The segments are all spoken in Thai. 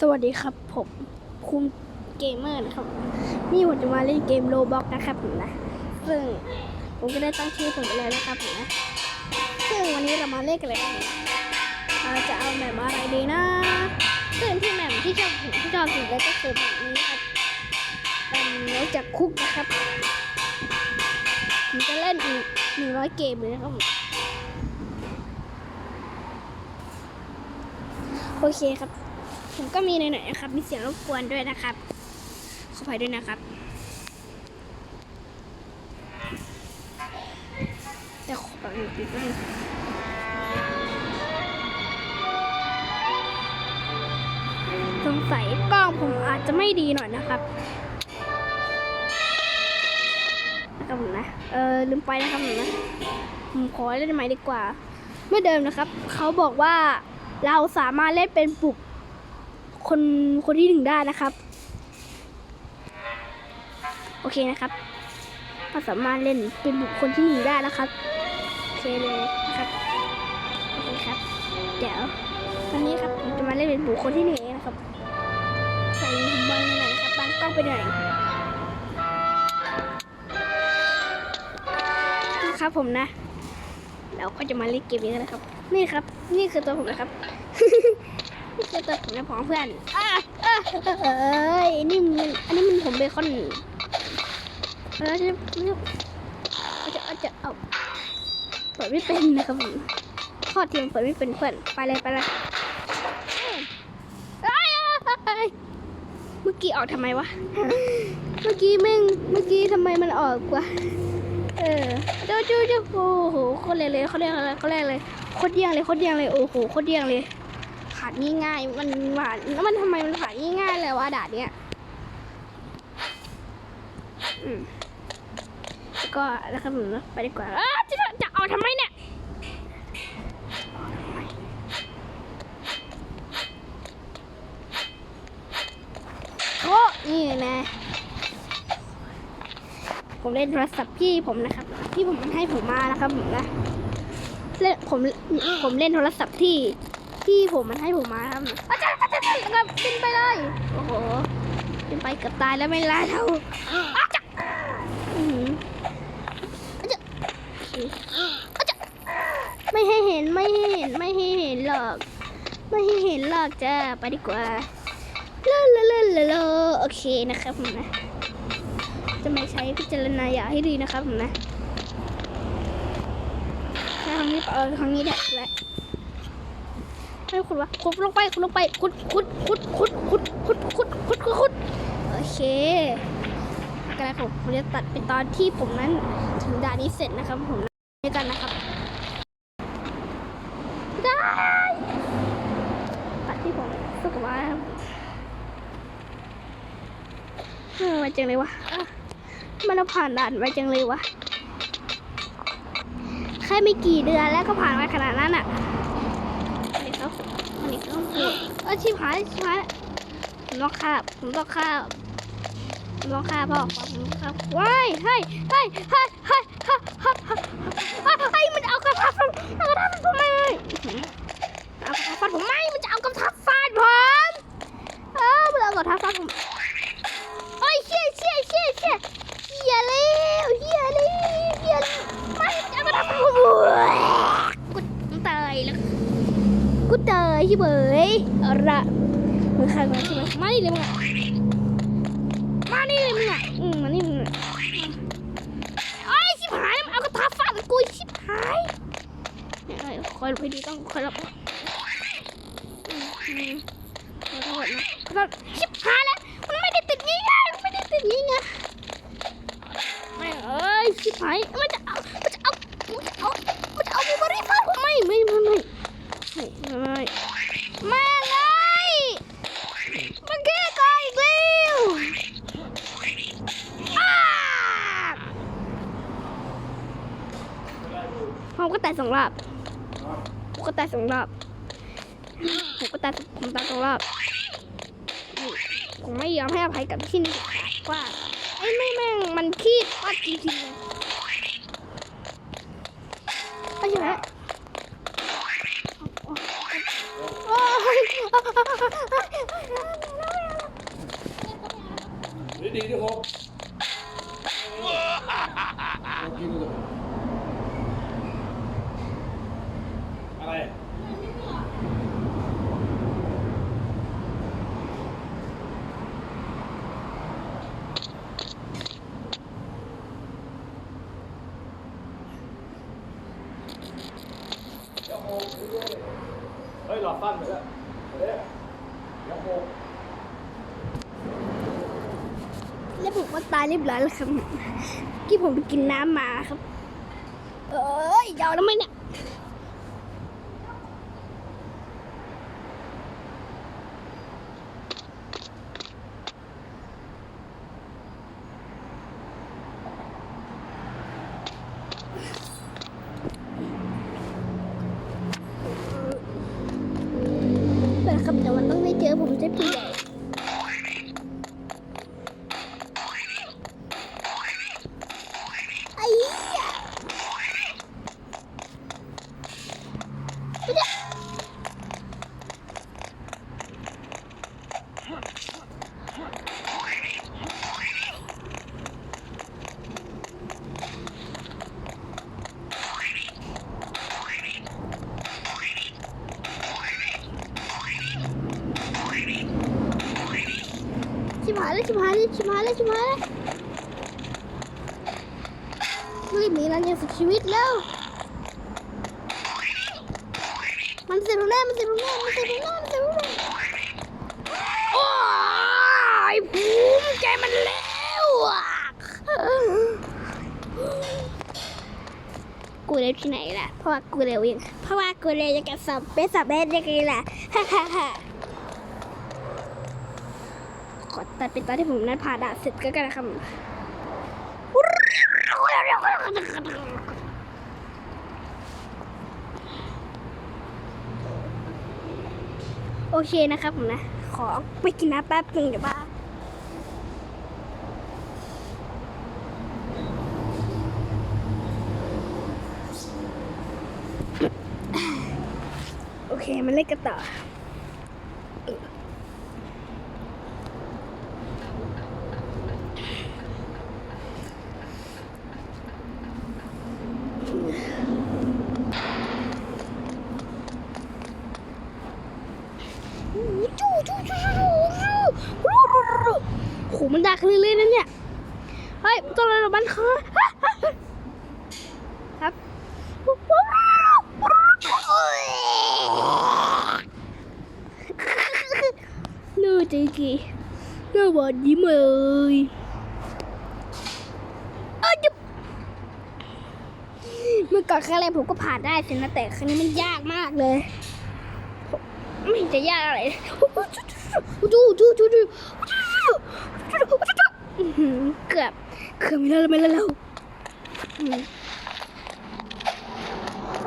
สวัสดีครับผมคุมเกมเมอร์นะครับนี่ผมจะมาเล่นเกมโลบ็อกนะครับผมนะซึ่งผมก็ได้ตั้งชื่อผมไปแล้วนะครับผมนะซึ่งวันนี้เรามาเล่นกันเลยเราจะเอาแบบอะไรดีนะซึ่งที่แหม่มที่ชอบที่ชอบสุดเลยก็คือแบบนี้ครับเป็นเนื้อจากคุกนะครับผมจะเล่นอีกหนึ่งร้อยเกมเลยนะครับผมโอเคครับ ผมก็มีหน่อยๆนะครับ มีเสียงรบกวนด้วยนะครับ ขออภัยด้วยนะครับ แต่ขอแบบนี้ปิดไว้สงสัยกล้องผมอาจจะไม่ดีหน่อยนะครับนะครับผมนะ เออลืมไปนะครับผมนะ ผมขอเล่นใหม่ดีกว่า เมื่อเดิมนะครับ เขาบอกว่าเราสามารถเล่นเป็นปุก คนคนที่หนึ่งได้นะครับ โอเคนะครับเราสามารถเล่นเป็นบุคคลที่หนึ่งได้นะครับโอเคเลยนะครับโอเคครับ เดี๋ยวตอนนี้ครับผมจะมาเล่นเป็นบุคคลที่หนึ่งนะครับ ใส่หูบังหน่อยนะครับบังกล้องไปหน่อยนะครับผมนะเราก็จะมาเล่นเกมนี้กันนะครับ นี่ครับ นี่คือตัวผมนะครับ นี่คือตัวผมนะของเพื่อนอะอะเอ้ยนี่มันอันนี้มันผมเบคอนแล้วจะจะจะจะเอาเปิดไม่เป็นนะครับผมทอดเทียมเปิดไม่เป็นเพื่อนไปเลยไปเลยเอ้ยเมื่อกี้ออกทำไมวะ เมื่อกี้แม่งเมื่อกี้ทำไมมันออกวะเออเจ้าจู้จู้โอ้โหโคตรเลยเลยเขาเรียกอะไรเขาเรียกอะไรโคตรเยี่ยงเลยโคตรเยี่ยงเลยโอ้โหโคตรเยี่ยงเลย ผ่านง่ายๆ มันหวานแล้วมันทำไมมันผ่านง่ายๆเลยวะด่านเนี้ยอืมก็แล้วครับผมไปดีกว่าอ้าจะจะเอาทำไมเนี่ยโอ้นี่นะ ผมเล่นโทรศัพท์พี่ผมนะครับพี่ผมมันให้ผมมานะครับผมนะเล่นผมผมเล่นโทรศัพท์ที่ ที่ผมมันให้ผมมาครับอาจารย์อาจารย์ครับบินไปเลย โอ้โหบินไปเกือบตายแล้วไม่ได้เราอาจารย์อื้อหืออาจารย์อาจารย์ไม่ให้เห็นไม่ให้เห็นไม่ให้เห็นหรอก ไม่ให้เห็นหรอกจ้าไปดีกว่าเลอะเลอะเลอะเลอะเลอะโอเคนะครับผมนะ จะไม่ใช้พิจารณาอย่าให้ดีนะครับผมนะถ้าครั้งนี้เออครั้งนี้แหละแหละ ให้คุณวะขุดลงไปขุดลงไปขุดขุดขุดขุดขุดขุดขุดขุดขุดขุดโอเคก็แล้วผมผมจะตัดเป็นตอนที่ผมนั้นถึงด่านนี้เสร็จนะครับ ผมไม่กันนะครับได้ตัดที่ผมสุกว่าเออมาจังเลยวะอะมันผ่านด่านไปจังเลยวะแค่ไม่กี่เดือนแล้วก็ผ่านไปขนาดนั้นอะ ยชิบหายชิบหายผมตอกฆ่าผมต้อกฆ่าผมตอกฆ่าพ่อผมครับว้ายให้ให้ให้ให้ให้ให้มันเอากระทะฟันเอากระทะฟันผมไม่เอากระทะฟันผมไม่มันจะเอากระทะฟันผมเออมันเอากระทะฟันผมโอ้ยเชี่ยเชี่ยเชี่ยเชี่ยเชี่ยเร็วเชี่ยเร็วเชี่ยเร็วไม่ กูตายใช่ไหมเอาละมึงฆ่ากูใช่ไหมมานี่เลยมึงอะมานี่เลยมึงอะอืมมานี่มึงอะโอ้ยชิบหายมันเอากระทะฟาดกูชิบหายเนี่ยเอ้คอยหลบให้ดีต้องคอยหลบอืมขอโทษนะขอโทษชิบหายแล้วมันไม่ได้ติดง่ายๆมันไม่ได้ติดง่ายๆไม่เอ้ยชิบหายมันจะเอา มันจะเอา มันจะเอา มันจะเอามีบริษัทผมไม่ไม่ไม่ไม่ไม่ไม่ไม่เลยมันแก้กายอีกแล้วอ้าผมก็ ตายสองรอบผมก็ตายสองรอบผมก็ตายผมตายสองรอบผมไม่ยอมให้อภัยกับที่นี่ว่าไอ้ไม่แม่งมันขี้ว่าจริงๆเลยไอ้เหี้ยโอ้ย เฮ้ยหลอดฟันไปแล้วเฮ้ยยังโม แล้วผมก็ตายเรียบร้อยแล้วครับ ที่ผมไปกินน้ำมาครับ เอ้ยยาวแล้วไหมเนี่ย แต่ครับแต่มันต้องได้เจอผมใช่ผู้ใหญ่ไอ้เหี้ยไม่ได้ชิบหายแล้วชิบหาย แล้วชิบหายแล้วชิบหายแล้วรีบหนีแล้วเนี่ยสุดชีวิตแล้ว มันเสร็จแล้วมันเสร็จแล้วมันเสร็จแล้วมันเสร็จแล้วโอ้ยภูมิใจมันแล้วกูเร็วที่ไหนล่ะ เพราะว่ากูเร็วเองเพราะว่ากูเร็วยังกับสับเป็นสับเป็นยังไงล่ะฮ่าฮ่าฮ่าขอ ตัดเป็นตอนที่ผมนั้นผ่าด่านเสร็จก็กันนะครับโอเคนะครับผมนะ ขอไปกินน้ำแป๊บนึงเดี๋ยวบ้าโอเค มันเล่นกันต่อ จู้จู้จู้จู้จู้จู้โหมันดักเรื่อยๆนะเนี่ย เฮ้ยตัวอะไรมันคือครับเนื้อจริง กีเนื้อหวานยิ้มเลยเอ้ยจุ๊บเมื่อก่อนครั้งแรกผมก็ผ่านได้สินะแต่ครั้งนี้มันยากมากเลยไม่จะยากอะไรจูจูจูจูอื้อหือเกือบเกือบไม่ได้แล้วไม่ได้แล้ว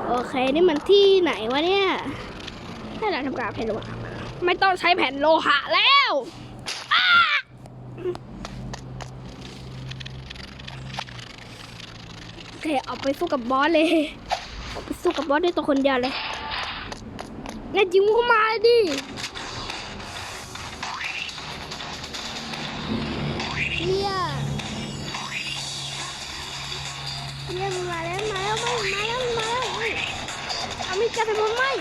โอเค นี่มันที่ไหนวะเนี่ย ให้เราทำการแผ่นโลหะ ไม่ต้องใช้แผ่นโลหะแล้ว อ้าโอเคเอาไปสู้กับบอสเลยเอาไปสู้กับบอสได้ตัวคนเดียวเลยแน่จริงมึงก็มาดิเนี่ยเนี่ยมึงมาแล้วมาแล้วไม่มาแล้วมาแล้วเอามีดจะไปมึงไม่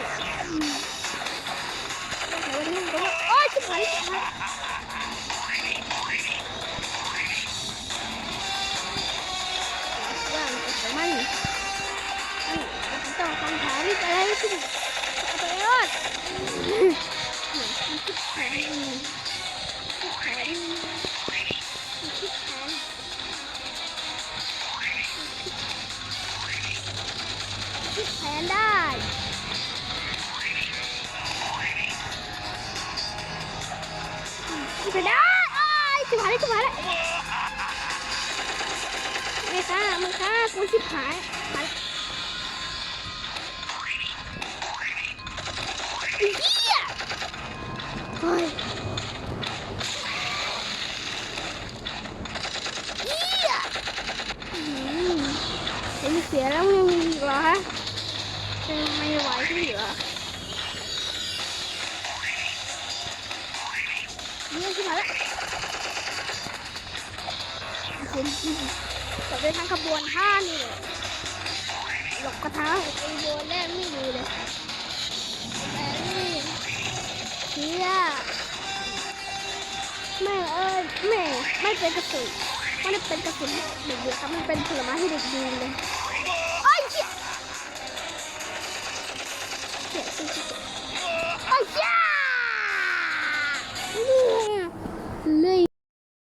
อ๊ยชิบหายชิบหายว่ามันจะทำมันมันต้องคำถามนี่อะไรสิเอาไปรอด ม่ค่ะมึงค่ะกูชิบหายไอ้เหี้ยเฮ้ยเหี้ยอืมเห็นเสียแล้วมึงอีกเหรอฮะไม่ไหวที่เหรอเนี่ยขึ้นมาแล้วคุณ เป็นทั้งขบวนห้านี่หลบกระทะขบวนแรกไม่ดูเลยแต่นี่เฮียแม่เอ้ยแม่ไม่เป็นกระสุนไม่ได้เป็นกระสุนเด็กๆครับมันเป็นผลไม้ที่เด็กดีเลย